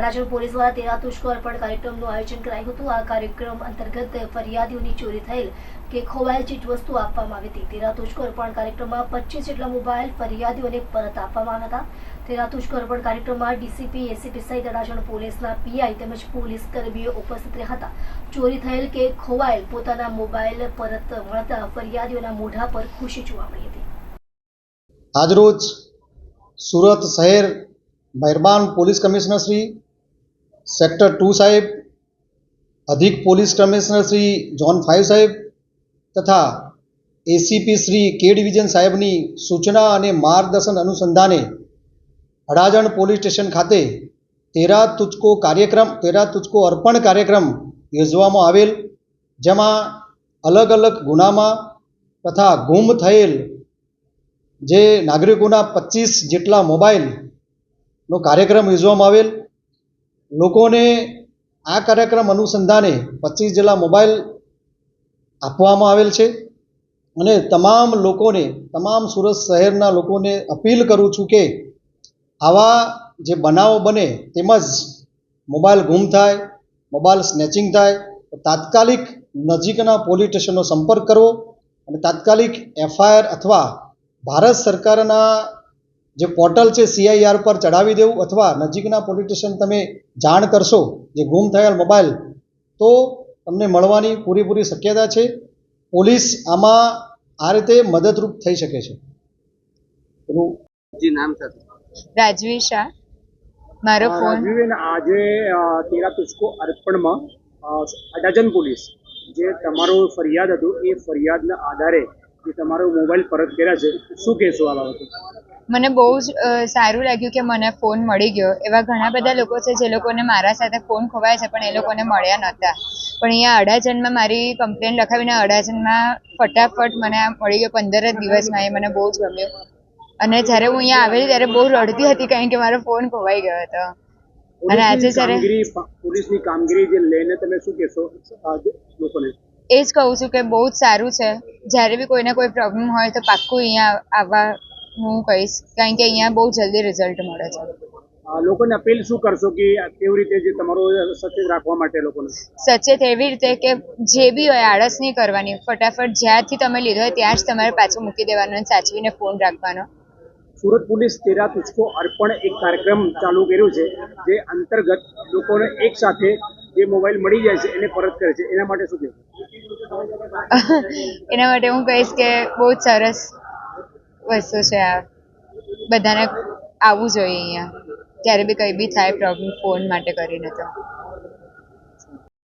Adajan police દ્વારા તેરા અર્પણ કાર્યક્રમનું આયોજન કરાયું હતું, આ કાર્યક્રમ અંતર્ગત ફરિયાદીઓની ચોરી થયેલ કે ખોવાયેલ ચીજવસ્તુ આપવામાં આવી હતી. તેરા અર્પણ કાર્યક્રમમાં પચીસ જેટલા મોબાઈલ ફરિયાદીઓને પરત આપવામાં આવ્યા હતા. તેરા અર્પણ કાર્યક્રમમાં ડીસીપી એસીપી સહિત અડાજણ પોલીસના પીઆઈ તેમજ પોલીસ કર્મીઓ ઉપસ્થિત રહ્યા હતા. ચોરી થયેલ કે ખોવાયેલ પોતાના મોબાઈલ પરત મળતા ફરિયાદીઓના મોઢા પર ખુશી જોવા મળી હતી. આજરોજ સુરત શહેર મહેરબાન police commissioner Shri sector two સાહેબ અધિક police commissioner Shri zone five સાહેબ તથા એસીપી શ્રી કે ડિવિઝન સાહેબની સૂચના અને માર્ગદર્શન અનુસંધાને અડાજણ પોલીસ સ્ટેશન ખાતે તેરા તુચકો કાર્યક્રમ તેરા તુચકો અર્પણ કાર્યક્રમ યોજવામાં આવેલ જેમાં અલગ અલગ ગુનામાં તથા ગુમ થયેલ જે નાગરિકોના પચીસ જેટલા મોબાઈલનો કાર્યક્રમ યોજવામાં આવેલ લોકોને આ કાર્યક્રમ અનુસંધાને પચીસ જેટલા મોબાઈલ આપવામાં આવેલ છે અને તમામ લોકોને, તમામ સુરત શહેરના લોકોને અપીલ કરું છું કે આવા જે બનાવો બને તેમજ મોબાઈલ ગુમ થાય, મોબાઈલ સ્નેચિંગ થાય, તો તાત્કાલિક નજીકના પોલીસ સ્ટેશનનો સંપર્ક કરવો અને તાત્કાલિક એફઆઈઆર અથવા ભારત સરકારના જે પોર્ટલ છે સીઆઈઆર પર ચડાવી દેવું અથવા નજીકના પોલીસ સ્ટેશન તમે જાણ કરશો જે ગુમ થયેલ મોબાઈલ તો તમને મળવાની પૂરેપૂરી શક્યતા છે. પોલીસ આમાં આ રીતે મદદરૂપ થઈ શકે છે. નામ રાજવી શાહ. મારો ફોન. રાજવીબેન આજે તેરા તુસ્કો અર્પણમાં અડાજન પોલીસ. જે તમારું ફરિયાદ હતું એ ફરિયાદના આધારે જે તમારો મોબાઈલ પરત કર્યા છે શું કહેશો આ બાબતે મને બહુ જ સારું લાગ્યું કે મને ફોન મળી ગયો. એવા ઘણા બધા લોકો છે જે લોકોને મારા સાથે ફોન ખોવાય છે પણ એ લોકોને મળ્યા નહોતા. પણ અહીંયા અડાજણમાં મારી કમ્પ્લેન લખાવીને અડાજણમાં ફટાફટ મને આ મળી ગયો પંદર જ દિવસમાં એ મને બહુ જ ગમ્યું. અને જ્યારે હું અહીંયા આવેલી ત્યારે બહુ રડતી હતી કારણ કે મારો ફોન ખોવાઈ ગયો હતો. અને આજે જ્યારે પોલીસની કામગીરી જે લઈને તમે શું કહેશો લોકોને? એ જ કહું છું કે બહુ જ સારું છે. જ્યારે બી કોઈને કોઈ પ્રોબ્લેમ હોય તો પાક્કું અહીંયા આવવા હું કહીશ. કારણ કે અહીંયા બહુ જલ્દી રિઝલ્ટ મળે છે. લોકોને અપીલ શું કરશો કે કેવી રીતે જે તમારો સચેત રાખવા માટે લોકોને? સચેત એવી રીતે કે જે બી હોય આળસ નહીં કરવાની. ફટાફટ જ્યાંથી તમે લીધો હોય ત્યાં જ તમારે પાછું મૂકી દેવાનો અને સાચવીને ફોન રાખવાનો. સુરત પોલીસ તેરા તુચકો અર્પણ એક કાર્યક્રમ ચાલુ કર્યો છે જે અંતર્ગત લોકોને એક સાથે જે મોબાઈલ મળી જાય છે એને પરત કરે છે. એના માટે શું કહેવું એના માટે હું કહીશ કે બહુ જ સરસ વસ્તુ છે આ. બધાને આવવું જોઈએ અહીંયા. જ્યારે બી કંઈ બી થાય પ્રોબ્લેમ ફોન માટે કરીને તો.